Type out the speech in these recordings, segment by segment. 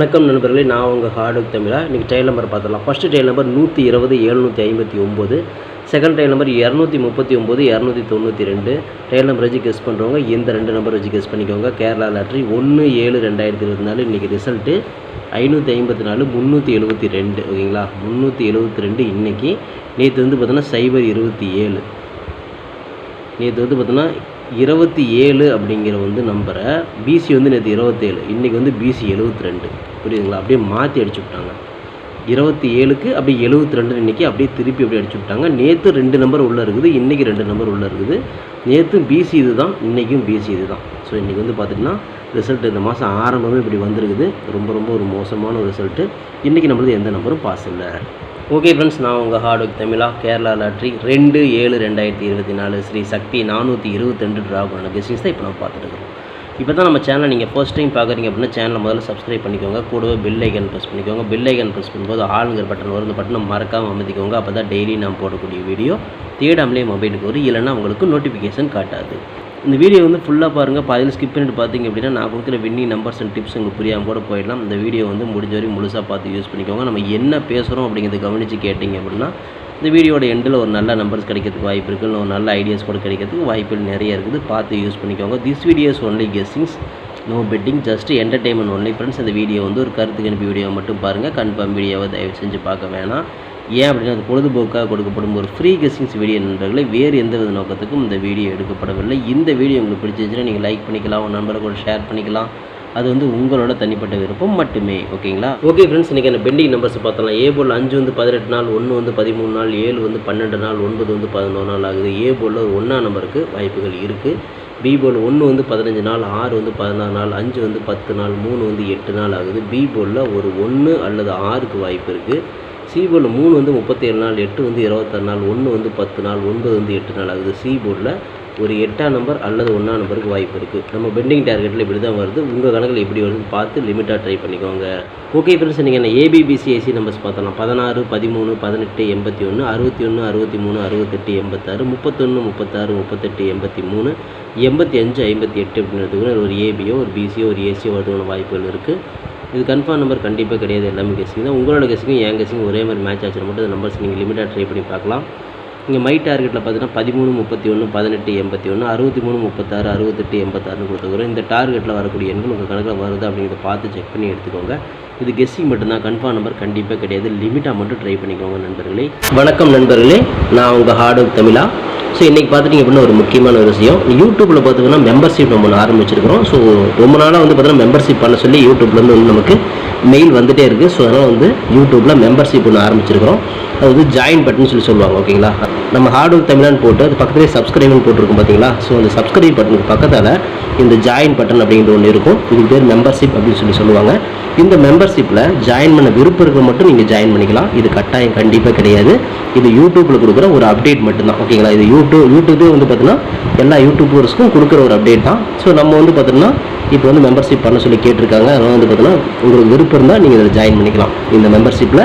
வணக்கம் நண்பர்களே நான் உங்கள் ஹார்டுக் தமிழா. இன்றைக்கி டைல் நம்பர் பார்த்துடலாம். ஃபஸ்ட்டு டைல் நம்பர் நூற்றி இருபது எழுநூற்றி ஐம்பத்தி ஒம்பது. செகண்ட் டைல் நம்பர் இரநூத்தி முப்பத்தி ஒம்பது இரநூத்தி தொண்ணூற்றி ரெண்டு. டைல் நம்பர் வச்சு கெஸ் பண்ணுறவங்க இந்த ரெண்டு நம்பர் வச்சு கெஸ் பண்ணிக்கோங்க. கேரளா லாட்ரி ஒன்று ஏழு ரெண்டாயிரத்தி இருபத்தி நாலு. இன்றைக்கி ரிசல்ட்டு ஐநூற்றி ஐம்பத்தி நாலு முந்நூற்றி எழுபத்தி ரெண்டு. ஓகேங்களா? முந்நூற்றி எழுபத்தி ரெண்டு இன்றைக்கி நேற்று வந்து பார்த்தோன்னா சைபர் இருபத்தி ஏழு. நேற்று வந்து பார்த்தோன்னா இருபத்தி ஏழு அப்படிங்கிற வந்து நம்பரை பிசி வந்து நேற்று இருபத்தேழு. இன்றைக்கி வந்து பிசி எழுபத்தி ரெண்டு. புரியுதுங்களா? அப்படியே மாற்றி அடிச்சு விட்டாங்க. இருபத்தி ஏழுக்கு அப்படியே எழுபத்தி ரெண்டு இன்றைக்கி அப்படியே திருப்பி அப்படியே அடிச்சு விட்டாங்க. நேற்று ரெண்டு நம்பர் உள்ளே இருக்குது. இன்றைக்கி ரெண்டு நம்பர் உள்ளே இருக்குது. நேற்றும் பிசி இது தான் இன்றைக்கும் பிசி இது தான் ஸோ இன்றைக்கி வந்து பார்த்திங்கன்னா ரிசல்ட் இந்த மாதம் ஆரம்பமே இப்படி வந்திருக்குது. ரொம்ப ரொம்ப ஒரு மோசமான ஒரு ரிசல்ட்டு இன்றைக்கி நம்மளது எந்த நம்பரும் பாஸ் இல்லை. ஓகே ஃப்ரெண்ட்ஸ் நான் உங்கள் ஹார்ட் ஒர்க் தமிழா கேரளா லாட்ரி ரெண்டு ஏழு ரெண்டாயிரத்தி இருபத்தி நாலு ஸ்ரீ சக்தி நானூற்றி இருபத்தெண்டு ட்ரா பண்ண தான் இப்போ நம்ம பார்த்துட்டு இப்போ தான் நம்ம சேனலை நீங்கள் ஃபர்ஸ்ட் டைம் பார்க்குறீங்க அப்படின்னா சேனலை முதல்ல சப்ஸ்கிரைப் பண்ணிக்கோங்க. கூடவே பெல் ஐக்கன் ப்ரெஸ் பண்ணிக்கோங்க. பெல் ஐக்கன் ப்ரெஸ் பண்ணும்போது ஆளுங்கிற பட்டன் வரும் பட்டனை மறக்காமல் அமைதிக்கோங்க. அப்போ தான் டெய்லி நான் போடக்கூடிய வீடியோ தேடாமலே மொபைலுக்கு வரும். இல்லைன்னா உங்களுக்கு நோட்டிஃபிகேஷன் காட்டாது. இந்த வீடியோ வந்து ஃபுல்லாக பாருங்கள் பாதியில் ஸ்கிப் பண்ணிட்டு பார்த்தீங்க அப்படின்னா நான் கொடுக்குற வின்னி நம்பர்ஸ் அண்ட் டிப்ஸ் உங்களுக்கு புரியாமல் கூட போயிடலாம். இந்த வீடியோ வந்து முடிஞ்ச வரைக்கும் முழுசாக பார்த்து யூஸ் பண்ணிக்கோங்க. நம்ம என்ன பேசுகிறோம் அப்படிங்கிறத கவனித்து கேட்டிங்க அப்படின்னா இந்த வீடியோட எண்டில் ஒரு நல்ல நம்பர்ஸ் கிடைக்கிறதுக்கு வாய்ப்பு இருக்குது ஒரு நல்ல ஐடியாஸ் கூட கிடைக்கிறதுக்கு வாய்ப்புகள் நிறைய இருக்குது. பார்த்து யூஸ் பண்ணிக்கோங்க. This videos only guessings no betting just entertainment only friends இந்த வீடியோ வந்து ஒரு கருத்து கணிப்பு வீடியோ மட்டும் பாருங்கள் கன்ஃபார்ம் வீடியோவை தயவு செஞ்சு பார்க்க வேணாம். ஏன் அப்படின்னா அது பொழுதுபோக்காக கொடுக்கப்படும் ஒரு ஃப்ரீ கெஸ்டிங்ஸ் வீடியோ நண்பர்களை வேறு எந்த வித நோக்கத்துக்கும் இந்த வீடியோ எடுக்கப்படவில்லை. இந்த வீடியோ உங்களுக்கு பிடிச்சிருந்துச்சுன்னா நீங்கள் லைக் பண்ணிக்கலாம் உங்கள் நண்பரை கூட ஷேர் பண்ணிக்கலாம். அது வந்து உங்களோட தனிப்பட்ட விருப்பம் மட்டுமே ஓகேங்களா ஓகே ஃப்ரெண்ட்ஸ் இன்றைக்கி அந்த பெண்டிங் நம்பர்ஸ் பார்த்தலாம் ஏ போல் அஞ்சு வந்து பதினெட்டு நாள் ஒன்று வந்து பதிமூணு நாள் ஏழு வந்து பன்னெண்டு நாள் ஒன்பது வந்து பதினோரு நாள் ஆகுது. ஏ போலில் ஒரு ஒன்றா நம்பருக்கு வாய்ப்புகள் இருக்குது பி போல் ஒன்று வந்து பதினஞ்சு நாள் ஆறு வந்து பதினாறு நாள் அஞ்சு வந்து பத்து நாள் மூணு வந்து எட்டு நாள் ஆகுது. பி போலில் ஒரு ஒன்று அல்லது ஆறுக்கு வாய்ப்பு இருக்குது சி போர்டில் மூணு வந்து முப்பத்தேழு நாள் எட்டு வந்து இருபத்தாறு நாள் ஒன்று வந்து பத்து நாள் ஒன்பது வந்து எட்டு நாள் ஆகுது. சி போர்டில் ஒரு எட்டாம் நம்பர் அல்லது ஒன்றாம் நம்பருக்கு வாய்ப்பு இருக்குது நம்ம பெண்டிங் டார்கெட்டில் இப்படி தான் வருது. உங்கள் கணக்கில் எப்படி வருதுன்னு பார்த்து லிமிட்டாக ட்ரை பண்ணிக்கோங்க. ஓகே ஃப்ரெண்ட்ஸ் நீங்கள் என்ன ஏபிபிசிஐசி நம்பர்ஸ் பார்த்தலாம் பதினாறு பதிமூணு பதினெட்டு எண்பத்தி ஒன்று அறுபத்தி ஒன்று அறுபத்தி மூணு அறுபத்தெட்டு எண்பத்தாறு முப்பத்தொன்று முப்பத்தாறு முப்பத்தெட்டு எண்பத்தி மூணு எண்பத்தி அஞ்சு ஐம்பத்தி எட்டு அப்படின்றதுக்கு ஒரு ஏபியோ ஒரு பிசியோ ஒரு ஏசியோ வருதுன்னு வாய்ப்புகள் இருக்குது இது கன்ஃபார்ம் நம்பர் கண்டிப்பாக கிடையாது எல்லாமே கெஸிங் தான். உங்களோட கெஸிங்கும் என் கெஸிங் ஒரே மாதிரி மேட்ச் ஆச்சு மட்டும் அந்த நம்பர்ஸ் நீங்கள் லிமிட்டாக ட்ரை பண்ணி பார்க்கலாம். இங்கே மை டார்கெட்டில் பார்த்தீங்கன்னா பதிமூணு முப்பத்தி ஒன்று பதினெட்டு எண்பத்தி ஒன்று அறுபத்தி மூணு முப்பத்தாறு அறுபத்தெட்டு எண்பத்தாறுன்னு கொடுத்துக்கிறோம் இந்த டார்கெட்டில் வரக்கூடிய எண்கள் உங்கள் கணக்கில் வருது அப்படிங்கிறத பார்த்து செக் பண்ணி எடுத்துக்கோங்க. இது கெஸ்ஸிங் மட்டும்தான். கன்ஃபார்ம் நம்பர் கண்டிப்பாக கிடையாது. லிமிட்டாக மட்டும் ட்ரை பண்ணிக்கோங்க நண்பர்களே. வணக்கம் நண்பர்களே. நான் உங்கள் ஹார்டு தமிழா. ஸோ இன்றைக்கி பார்த்துட்டிங்க அப்படின்னா ஒரு முக்கியமான ஒரு விஷயம். யூடியூப்பில் பார்த்திங்கன்னா மெம்பர்ஷிப் நம்ம ஒன்று ஆரம்பிச்சிருக்கிறோம். ஸோ ரொம்ப நாளாக வந்து பார்த்தீங்கன்னா மெம்பர்ஷிப் பண்ண சொல்லி யூடியூப்லேருந்து வந்து நமக்கு மெயில் வந்துகிட்டே இருக்குது ஸோ அதனால் வந்து யூடியூப்பில் மெம்பர்ஷிப் ஒன்று ஆரம்பிச்சிருக்கிறோம். அது வந்து ஜாயின் பட்டன் சொல்லி சொல்லுவாங்க ஓகேங்களா? நம்ம ஹார்ட் ஒர்க் தமிழான்னு போட்டு அது பக்கத்துலேயே சப்ஸ்கிரைப்னு போட்டிருக்கோம் பார்த்தீங்களா ஸோ அந்த சப்ஸ்கிரைப் பட்டனுக்கு பக்கத்தால் இந்த ஜாயின் பட்டன் அப்படிங்கிற ஒன்று இருக்கும். இதுக்கு பேர் மெம்பர்ஷிப் அப்படின்னு சொல்லி சொல்லுவாங்க. இந்த மெம்பர்ஷிப்பில் ஜாயின் பண்ண விருப்பம் மட்டும் நீங்கள் ஜாயின் பண்ணிக்கலாம். இது கட்டாயம் கண்டிப்பாக கிடையாது. இது யூடியூப்பில் கொடுக்குற ஒரு அப்டேட் மட்டும்தான். ஓகேங்களா இது யூடியூப் யூடியூபே வந்து பார்த்தீங்கன்னா எல்லா யூடியூபர்ஸ்க்கும் கொடுக்குற ஒரு அப்டேட் தான். ஸோ நம்ம வந்து பார்த்தோம்னா இப்போ வந்து மெம்பர்ஷிப் பண்ண சொல்லி கேட்டிருக்காங்க. அதனால் வந்து பார்த்தீங்கன்னா உங்களுக்கு விருப்பம் இருந்தால் நீங்கள் இதில் ஜாயின் பண்ணிக்கலாம். இந்த மெம்பர்ஷிப்பில்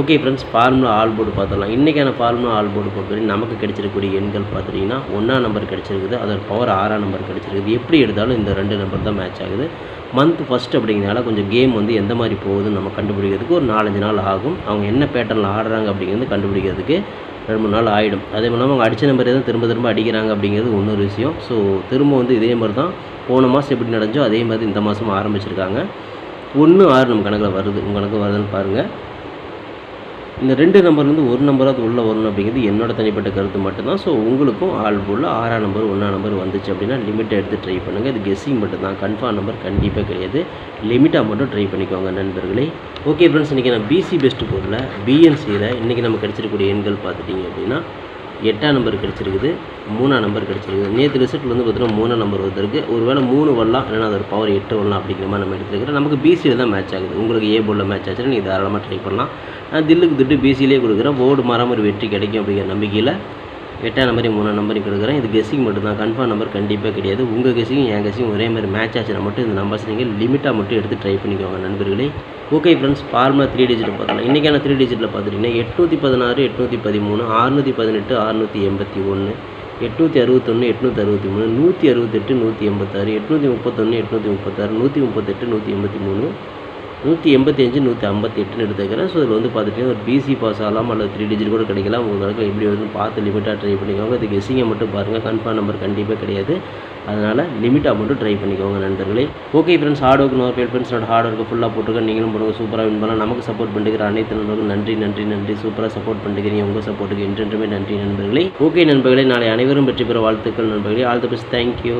Okay friends formula all board பார்த்துடலாம். இன்றைக்கான ஃபார்முலா ஆல் போர்டு பொறுத்தவரை நமக்கு கிடைச்சிருக்கக்கூடிய எண்கள் பார்த்துட்டிங்கன்னா ஒன்றாம் நம்பர் கிடைச்சிருக்குது அதோட பவர் ஆறாம் நம்பர் கிடைச்சிருக்குது. எப்படி எடுத்தாலும் இந்த ரெண்டு நம்பர் தான் மேட்ச் ஆகுது. மந்த் ஃபஸ்ட் அப்படிங்கிறனால கொஞ்சம் கேம் வந்து எந்த மாதிரி போகுதுன்னு நம்ம கண்டுபிடிக்கிறதுக்கு ஒரு நாலஞ்சு நாள் ஆகும். அவங்க என்ன பேட்டர்னில் ஆடுறாங்க அப்படிங்கிறது கண்டுபிடிக்கிறதுக்கு ரெண்டு மூணு நாள் ஆகிடும் அதே மாதிரி அவங்க அடித்த நம்பர் எதுவும் திரும்ப திரும்ப அடிக்கிறாங்க அப்படிங்கிறது இன்னொரு விஷயம். ஸோ திரும்ப வந்து இதே மாதிரி தான் போன மாதம் எப்படி நடந்துச்சோ அதே மாதிரி இந்த மாதமும் ஆரம்பிச்சிருக்காங்க. ஒன்று ஆறு நம்ம கணக்கில் வருது. உங்கள் கணக்கு வருதுன்னு பாருங்கள் இந்த ரெண்டு நம்பர்லேருந்து ஒரு நம்பராக உள்ளே வரணும் அப்படிங்கிறது என்னோட தனிப்பட்ட கருத்து மட்டும்தான். ஸோ உங்களுக்கும் ஆள் போல் ஆறாம் நம்பர் ஒன்றாம் நம்பர் வந்துச்சு அப்படின்னா லிமிட்டை எடுத்து ட்ரை பண்ணுங்கள் இது கெஸ்ஸிங் மட்டும் தான் கன்ஃபார்ம் நம்பர் கண்டிப்பாக கிடையாது லிமிட்டாக மட்டும் ட்ரை பண்ணிக்கோங்க நண்பர்களே. ஓகே ஃப்ரெண்ட்ஸ் இன்றைக்கி நான் பிசி பெஸ்ட் பொருளில் பிஎன்சியில் இன்றைக்கி நம்ம கிடச்சிருக்கக்கூடிய எண்கள் பார்த்துட்டிங்க அப்படின்னா எட்டாம் நம்பர் கிடச்சிருக்குது மூணாம் நம்பர் கிடச்சிருக்குது. நேற்று ரிசல்ட் வந்து பார்த்தீங்கன்னா மூணாம் நம்பர் வந்திருக்கு. ஒருவேளை மூணு வரலாம் இல்லைனா அதோட பவர் எட்டு வரலாம் அப்படிங்கிற மாதிரி நம்ம எடுத்துருக்கிறோம். நமக்கு பிசியில் தான் மேட்ச் ஆகுது. உங்களுக்கு ஏ போர்டில் மேட்ச் ஆச்சுன்னா நீங்கள் தாராளமாக ட்ரை பண்ணலாம். நான் தில்லுக்கு திட்டு பிசியிலே கொடுக்குறேன். போர்டு மாறாமல் ஒரு வெற்றி கிடைக்கும் அப்படிங்கிற நம்பிக்கையில் எட்டாம் நம்பரையும் மூணாம் நம்பரையும் கொடுக்குறேன். இது கெஸ்ஸிங் மட்டும் தான் கன்ஃபார்ம் நம்பர் கண்டிப்பாக கிடையாது. உங்கள் கெஸ்ஸிங் என் கெஸ்ஸிங் ஒரே மாதிரி மேட்ச் ஆச்சுன்னா மட்டும் இந்த நம்பர்ஸ் நீங்கள் லிமிட்டாக மட்டும் எடுத்து ட்ரை பண்ணிக்கோங்க நண்பர்களே. Okay friends formula three digit பார்க்கலாம். இன்றைக்கான த்ரீ டிஜிட்டில் பார்த்துட்டிங்கன்னா எட்நூற்றி பதினாறு எட்நூற்றி பதிமூணு அறுநூற்றி பதினெட்டு அறுநூற்றி எண்பத்தி ஒன்று எட்நூற்றி அறுபத்தொன்று எட்நூற்றி அறுபத்தி மூணு நூற்றி அறுபத்தெட்டு நூற்றி எண்பத்தாறு எட்நூற்றி முப்பத்தொன்று எட்நூற்றி முப்பத்தாறு நூற்றி முப்பத்தெட்டு நூற்றி எண்பத்தி மூணு நூற்றி எண்பத்தி அஞ்சு நூற்றி ஐம்பத்தி எட்டுன்னு எடுத்துக்கிறேன். ஸோ இதில் வந்து பார்த்துட்டிங்கன்னா ஒரு பிசி பாஸ் ஆகலாம் அல்லது த்ரீ டிஜிட் கூட கிடைக்கலாம். உங்கள் கணக்கில் எப்படி வருதுன்னு பார்த்து லிமிட்டாக ட்ரை பண்ணிக்கோங்க. இதுக்கு கெஸ்ஸிங்கை மட்டும் பாருங்கள் கன்ஃபார்ம் நம்பர் கண்டிப்பாக கிடையாது. அதனால் லிமிட்டாக மட்டும் ட்ரை பண்ணிக்கோங்க நண்பர்களே. Okay friends hard work no ஃப்ரெண்ட்ஸோட ஹார்ட் ஒர்க்கு ஃபுல்லாக போட்டுருக்கேன். நீங்களும் போடுங்க. சூப்பராக வின் பண்ணலாம். நமக்கு சப்போர்ட் பண்ணிக்கிற அனைத்து நண்பர்களும் நன்றி நன்றி நன்றி. சூப்பராக சப்போர்ட் பண்ணிக்கிறீங்க உங்கள் சப்போர்ட்டுக்கு என்றென்றுமே நன்றி நண்பர்களே. ஓகே நண்பர்களே. நாளை அனைவரும் வெற்றி பெற வாழ்த்துக்கள் நண்பர்களே. All the best thank you